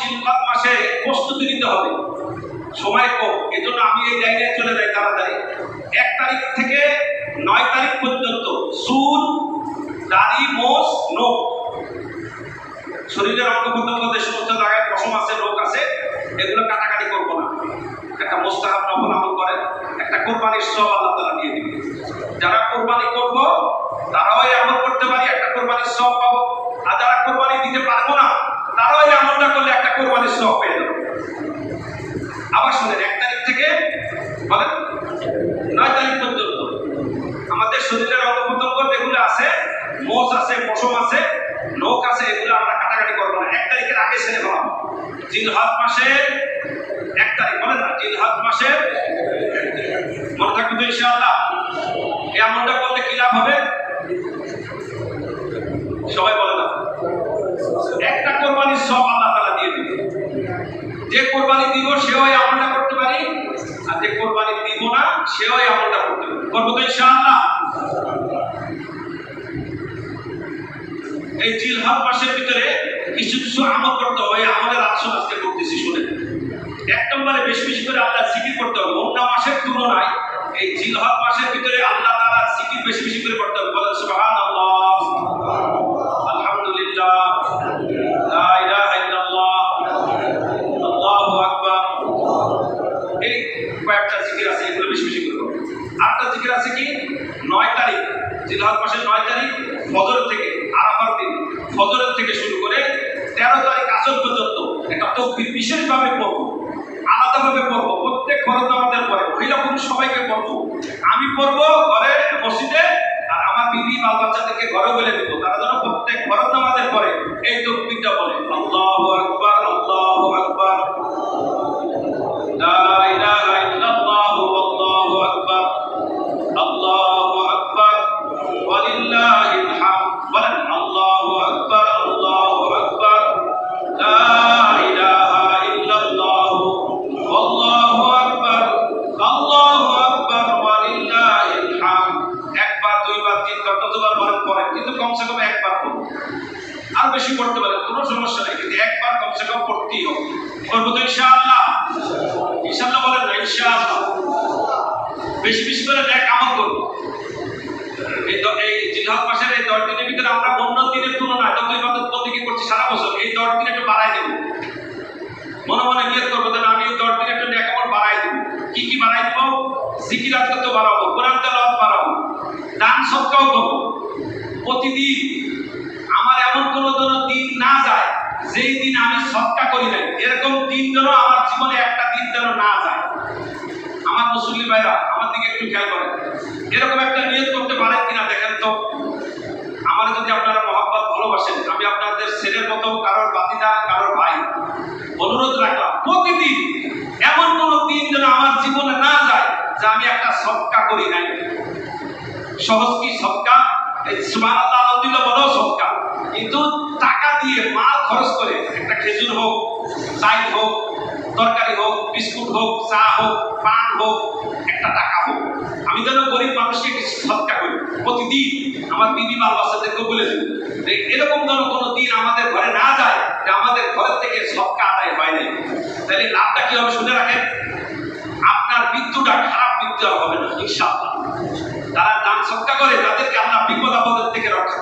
জিলবাদ মাসে প্রস্তুতি নিতে হবে। সময় কম, এজন্য আমি এই জায়গায় চলে যাই তাড়াতাড়ি। এক তারিখ থেকে নয় তারিখ পর্যন্ত চুল দাড়ি, মোষ, নখ। শরীরের অঙ্গ প্রত্যঙ্গ যে সমস্ত জায়গায় পশম আছে রোগ আছে, এগুলো কাটাকাটি করব না। একটা মোস্তাহাব নফল আমল করেন, একটা কোরবানির সব আল্লাহ তালা দিয়ে দিবে যারা কোরবানি করব, তারাও এই আমল করতে পারি, একটা কোরবানির সব পাবো। আর যারা কোরবানি দিতে পারব না তারাও এই আমলটা করলে একটা কোরবানির সব পেয়ে যাবে। আবার শুনেন, এক তারিখ থেকে বলেন, নয় তারিখ পর্যন্ত আমাদের শরীরের অঙ্গ প্রত্যঙ্গ যেগুলো আছে মোষ আছে, পশম আছে, নখ আছে, এগুলো আমরা কাটাকাটি করব না। এক তারিখের আগে সেরে ফেলাম। জিলহাত মাসের এক তারিখ, বলেন না জিলহাত মাসের মনে থাকবে তো ইনশাআল্লাহ। এই আমলটা করলে কি লাভ হবে? সবাই বলে না একটা কোরবানির সব আল্লাহ তালা দিয়ে দিবে যে কোরবানি দিব সেও এই আমলটা করতে পারি আর যে কোরবানি দিব না, সেও এই আমলটা করতে পারি করব তো ইনশাআল্লাহ। এই জিলহাদ মাসের ভিতরে কিছু কিছু আমল করতে হবে, এই আমলের আলোচনা আজকে করতেছি শুনে এক নম্বরে বেশি বেশি করে আল্লাহ জিকির করতে হবে অন্য মাসের তুলনায় এই জিলহাদ মাসের ভিতরে আল্লাহ তারা জিকির বেশি বেশি করে করতে হবে। বলেন সুবহানাল্লাহ আলহামদুলিল্লাহ লা ইলাহা ইল্লাল্লাহ আল্লাহু আকবার এই কয়েকটা জিকির আছে এগুলো বেশি বেশি করে করবে আরেকটা জিকির আছে কি নয় জিলহাদ মাসের নয় তারিখ ফজর থেকে আরাফার দিন। ফজরের থেকে শুরু করে তেরো তারিখ আসর পর্যন্ত একটা তকবির বিশেষভাবে পড়ব, আলাদাভাবে পড়ব। প্রত্যেক ঘরত আমাদের পরে মহিলা পুরুষ সবাইকে পড়ব। আমি পড়ব ঘরে মসজিদে আর বেশি পড়তে পারেন কোনো সমস্যা নেই, কিন্তু একবার কমসে কম পড়তেই হবে। করব তো ইনশাআল্লাহ। ইনশাআল্লাহ বলেন না, ইনশাআল্লাহ। বেশি বেশি করে আমল করব। এই জিহাদ মাসের এই দশ দিনের ভিতরে আমরা অন্য দিনের তুলনায় যত ইবাদত করছি সারা বছর, এই দশ দিন একটু বাড়াই দেবো। মনে মনে নিয়ত করব যেন আমি এই দশ দিন একটু বাড়াই দেবো। কি কি বাড়াই দেবো? জিকিরাত করতে বাড়াবো, কোরআন তেলাওয়াত বাড়াবো। দান সৎকাও করব। প্রতিদিন আমার এমন দিন না যায়, যেই দিন আমি সৎকা করি নাই, এরকম দিন যেন আমার জীবনে একটা দিন যেন না যায়। আমার মুসল্লি ভাইরা, আমার দিকে একটু খেয়াল করেন। এরকম একটা করতে পারেন কিনা দেখেন তো। আমার যদি আপনারা মহাব্বত ভালোবাসেন, আমি আপনাদের ছেলের মতো কারোর বাতিদা, কারোর ভাই অনুরোধ রাখলাম, প্রতিদিন এমন কোন দিন যেন আমার জীবনে না যায়, যে আমি একটা সৎকা করি নাই। সহজ কি সৎকা? এই সুমান আল্লাহ দিল বলো সৎকা কিন্তু টাকা দিয়ে মাল খরচ করে একটা খেজুর হোক, চাই হোক, তরকারি হোক, বিস্কুট হোক, চা হোক, পান হোক, একটা টাকা হোক। আমি যেন গরিব মানুষকে কিছু সৎকা করি। প্রতিদিন আমার বিবি বাল বাচ্চাদেরকে বলে দেব যে, এরকম যেন কোনো দিন আমাদের ঘরে না যায়, যে আমাদের ঘরের থেকে সৎকা আদায় হয় নাই। তাহলে লাভটা কি হবে শুনে রাখেন? আপনার মৃত্যুটা খারাপ হবে না, ইনশাআল্লাহ। যারা দান সৎকা করে, তাদেরকে বিপদ আপদের থেকে রক্ষা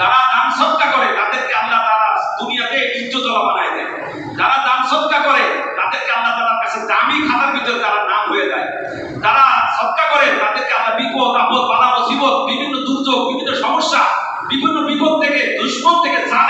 যারা দান সৎকা করে, তাদেরকে তারা দুনিয়াতে ইজ্জতলা দেয়। যারা দান সৎকা করে, তাদেরকে কাছে দামি খাতার ভিতরে তারা নাম হয়ে যায়। যারা সৎকা করে, তাদেরকে বিপদ, আপদ মুসিবত, বিভিন্ন দুর্যোগ, বিভিন্ন সমস্যা, বিভিন্ন বিপদ থেকে দুশ্মন থেকে জালেম